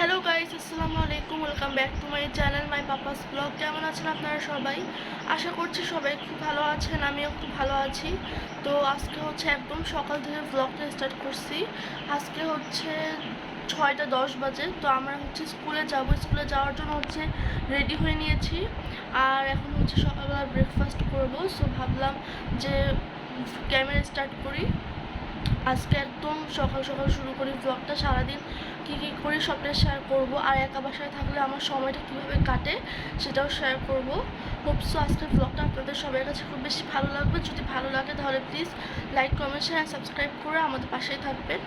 Hello guys আসসালামু আলাইকুম welcome back to my channel my papa's blog কেমন আছেন আপনারা সবাই? আশা করছি সবাই খুব ভালো আছেন, আমিও খুব ভালো আছি। তো আজকে হচ্ছে একদম সকাল থেকে ব্লগটা স্টার্ট করছি। আজকে হচ্ছে ছয়টা দশ বাজে, তো আমরা হচ্ছে স্কুলে যাব। স্কুলে যাওয়ার জন্য হচ্ছে রেডি হয়ে নিয়েছি। আর এখন হচ্ছে সকালবেলা ব্রেকফাস্ট করব। সো ভাবলাম যে ক্যামেরা স্টার্ট করি। আজকে একদম সকাল সকাল শুরু করি ব্লগটা সারাদিন কী কী করি সবটাই শেয়ার করব। আর একা বাসায় থাকলে আমার সময়টা কীভাবে কাটে সেটাও শেয়ার করব। হোপসো আজকের ব্লগটা আপনাদের সবার কাছে খুব বেশি ভালো লাগবে। যদি ভালো লাগে তাহলে please like comment share subscribe করে আমাদের পাশেই থাকবেন।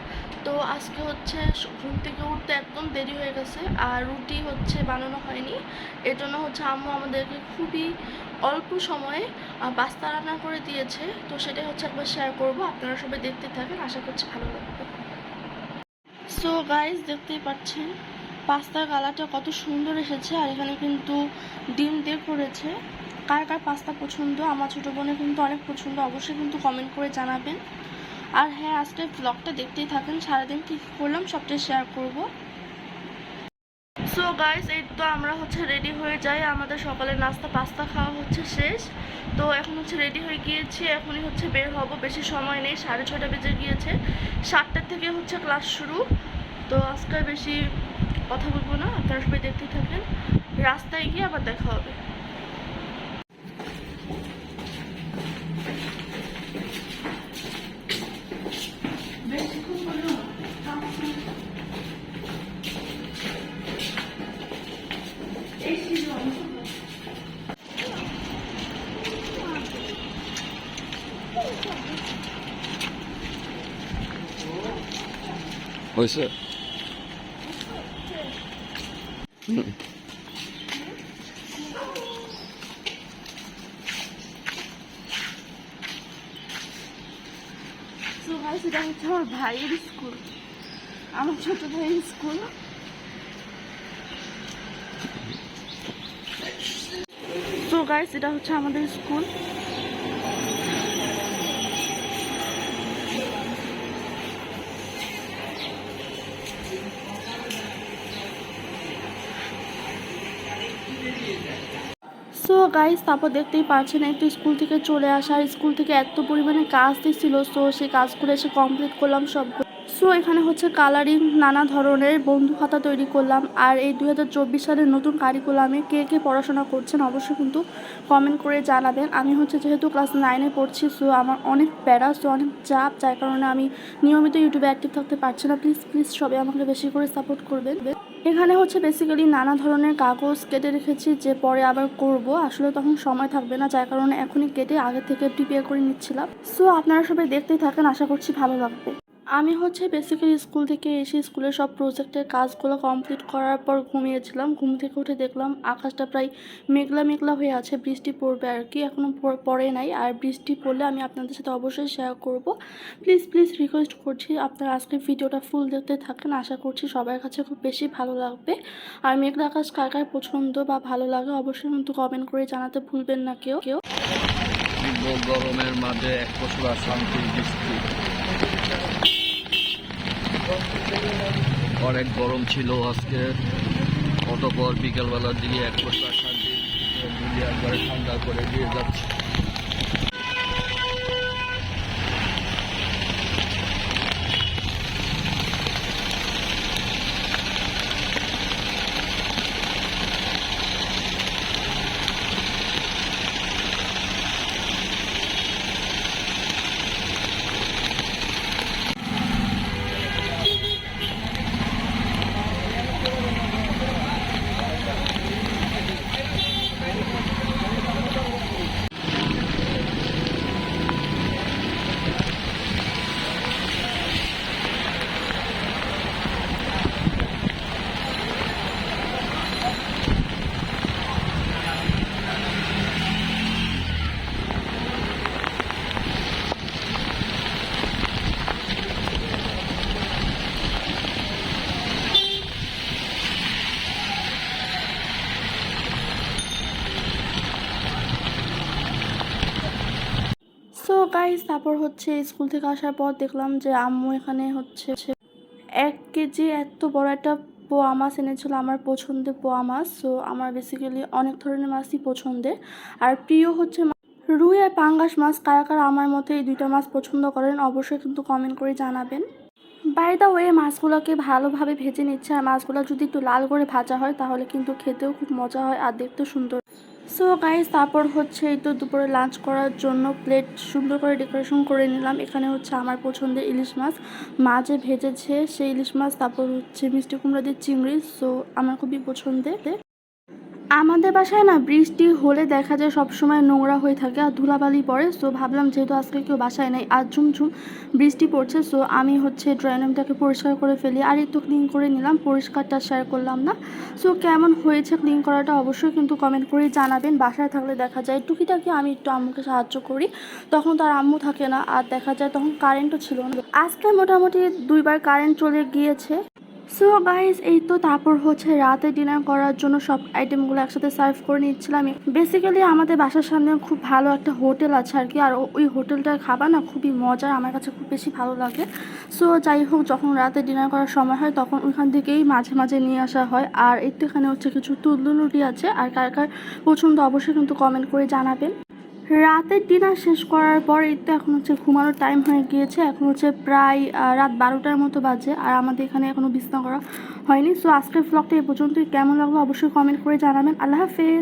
তো আজকে হচ্ছে ঘুম থেকে উঠতে একদম দেরি হয়ে গেছে আর রুটি হচ্ছে বানানো হয়নি। এর জন্য হচ্ছে আম্মু আমাদেরকে খুবই অল্প সময়ে পাস্তা রান্না করে দিয়েছে। তো সেটাই হচ্ছে একবার শেয়ার করব। আপনারা সবাই দেখতে থাকেন। আশা করছি ভালো লাগবে। সো গাইস দেখতেই পাচ্ছেন। পাস্তার কালারটা কত সুন্দর এসেছে, আর এখানে কিন্তু ডিম দিয়ে করেছে। কার কার পাস্তা পছন্দ, আমার ছোটো বোনের কিন্তু অনেক পছন্দ, অবশ্যই কিন্তু কমেন্ট করে জানাবেন। আর হ্যাঁ আজকে ব্লগটা দেখতেই থাকেন, সারাদিন কী কী করলাম সবটাই শেয়ার করব। সো গাইস এই তো আমরা হচ্ছে রেডি হয়ে যাই, আমাদের সকালের নাস্তা, পাস্তা খাওয়া হচ্ছে শেষ। তো এখন হচ্ছে রেডি হয়ে গিয়েছি, এখনই হচ্ছে বের হব, বেশি সময় নেই, সাড়ে ছটা বেজে গিয়েছে। সাতটার থেকে হচ্ছে ক্লাস শুরু। তো আজকে বেশি কথা বলব না, আপনারা সবাই দেখতেই থাকেন রাস্তায় গিয়ে আবার দেখা হবে। হয়েছে? সো গাইস এটা হচ্ছে আমার ভাইয়ের স্কুল। আমার ছোট ভাইয়ের স্কুল। সো গাইস এটা হচ্ছে আমাদের স্কুল। সো গাইস তারপর দেখতেই পারছেন একটু স্কুল থেকে চলে আসা স্কুল থেকে এত পরিমাণে কাজ দিচ্ছিল সো সেই কাজগুলো এসে কমপ্লিট করলাম সব সো এখানে হচ্ছে কালারিং নানা ধরনের বন্ধু খাতা তৈরি করলাম, আর এই দুই হাজার চব্বিশ সালের নতুন কারিকুলামে কে কে পড়াশোনা করছেন অবশ্যই কিন্তু কমেন্ট করে জানাবেন। আমি হচ্ছে যেহেতু ক্লাস নাইনে পড়ছি সো আমার অনেক প্যারা সো অনেক চাপ, যার কারণে আমি নিয়মিত ইউটিউবে অ্যাক্টিভ থাকতে পারছি না। প্লিজ প্লিজ সবাই আমাকে বেশি করে সাপোর্ট করবেন। এখানে হচ্ছে বেসিক্যালি নানা ধরনের কাগজ কেটে রেখেছি, যে পরে আবার করব। আসলে তখন সময় থাকবে না, যার কারণে এখনই কেটে আগে থেকে প্রিপেয়ার করে নিচ্ছিলাম। সো আপনারা সবাই দেখতেই থাকেন, আশা করছি ভালো লাগবে। আমি হচ্ছে বেসিক্যালি স্কুল থেকে এসে স্কুলের সব প্রজেক্টের কাজগুলো কমপ্লিট করার পর ঘুমিয়েছিলাম। ঘুম থেকে উঠে দেখলাম আকাশটা প্রায় মেঘলা মেঘলা হয়ে আছে, বৃষ্টি পড়বে আর কি। এখনও পড়ে নাই। আর বৃষ্টি পড়লে আমি আপনাদের সাথে অবশ্যই শেয়ার করব। প্লিজ প্লিজ রিকোয়েস্ট করছি আপনারা আজকে ভিডিওটা ফুল দেখতে থাকেন। আশা করছি সবার কাছে খুব বেশি ভালো লাগবে। আর মেঘলা আকাশ কার কার পছন্দ বা ভালো লাগে অবশ্যই কিন্তু কমেন্ট করে জানাতে ভুলবেন না কেউ। কেউ গরমের মাঝে এক বছর শান্তির বৃষ্টি। অনেক গরম ছিল আজকে। অতপর বিকেলবেলার দিকে এক বছর শান্তি একবারে ঠান্ডা করে দিয়ে যাচ্ছে। গাইস তারপর হচ্ছে স্কুল থেকে আসার পর দেখলাম যে আম্মু এখানে হচ্ছে এক কেজি এত বড় একটা পোয়া মাছ এনেছিল আমার পছন্দের পোয়া মাছ সো আমার বেসিক্যালি অনেক ধরনের মাছই পছন্দের। আর প্রিয় হচ্ছে রুই আর পাঙ্গাস মাছ, কারা কারা আমার মতে এই দুইটা মাছ পছন্দ করেন অবশ্যই কিন্তু কমেন্ট করে জানাবেন। বাই দা ওয়ে মাছগুলোকে ভালোভাবে ভেজে নিচ্ছে। আর মাছগুলো যদি একটু লাল করে ভাজা হয়, তাহলে কিন্তু খেতেও খুব মজা হয় আর দেখতেও সুন্দর। সো গাইস তারপর হচ্ছে এই তো দুপুরে লাঞ্চ করার জন্য প্লেট সুন্দর করে ডেকোরেশন করে নিলাম। এখানে হচ্ছে আমার পছন্দের ইলিশ মাছ। মাঝে ভেজেছে সেই ইলিশ মাছ, তারপর হচ্ছে মিষ্টি কুমড়া দিয়ে চিংড়ি। সো আমার খুবই পছন্দের। আমাদের বাসায় না বৃষ্টি হলে দেখা যায় সবসময় নোংরা হয়ে থাকে আর ধুলাবালি পড়ে। সো ভাবলাম যেহেতু আজকে কেউ বাসায় নেই, আর ঝুমঝুম বৃষ্টি পড়ছে সো আমি হচ্ছে ড্রয়িং রুমটাকে পরিষ্কার করে ফেলি। আর একটু ক্লিন করে নিলাম, পরিষ্কারটা শেয়ার করলাম না। সো কেমন হয়েছে ক্লিন করাটা অবশ্যই কিন্তু কমেন্ট করে জানাবেন। বাসায় থাকলে দেখা যায় টুকিটাকি আমি একটু আম্মুকে সাহায্য করি। তখন তার আম্মু থাকে না, আর দেখা যায় তখন কারেন্টও ছিল না। আজকে মোটামুটি দুইবার কারেন্ট চলে গিয়েছে। সো গাইস এই তো তারপর হচ্ছে রাতে ডিনার করার জন্য সব আইটেমগুলো একসাথে সার্ভ করে নিচ্ছিলাম। বেসিক্যালি আমাদের বাসার সামনে খুব ভালো একটা হোটেল আছে আর কি, আর ওই হোটেলটার খাবার না খুবই মজার, আমার কাছে খুব বেশি ভালো লাগে। সো যাই হোক, যখন রাতে ডিনার করার সময় হয়, তখন ওইখান থেকেই মাঝে মাঝে নিয়ে আসা হয়। আর এখানে হচ্ছে কিছু তুলদুল রুটি আছে, আর কার কার পছন্দ অবশ্যই কিন্তু কমেন্ট করে জানাবেন। রাতের ডিনার শেষ করার পর এই তো এখন হচ্ছে ঘুমানোর টাইম হয়ে গিয়েছে। এখন হচ্ছে প্রায় রাত বারোটার মতো বাজে আর আমাদের এখানে এখনও বিছনা করা হয়নি। সো আজকের ব্লগটা এই পর্যন্তই। কেমন লাগল অবশ্যই কমেন্ট করে জানাবেন। আল্লাহ হাফেজ!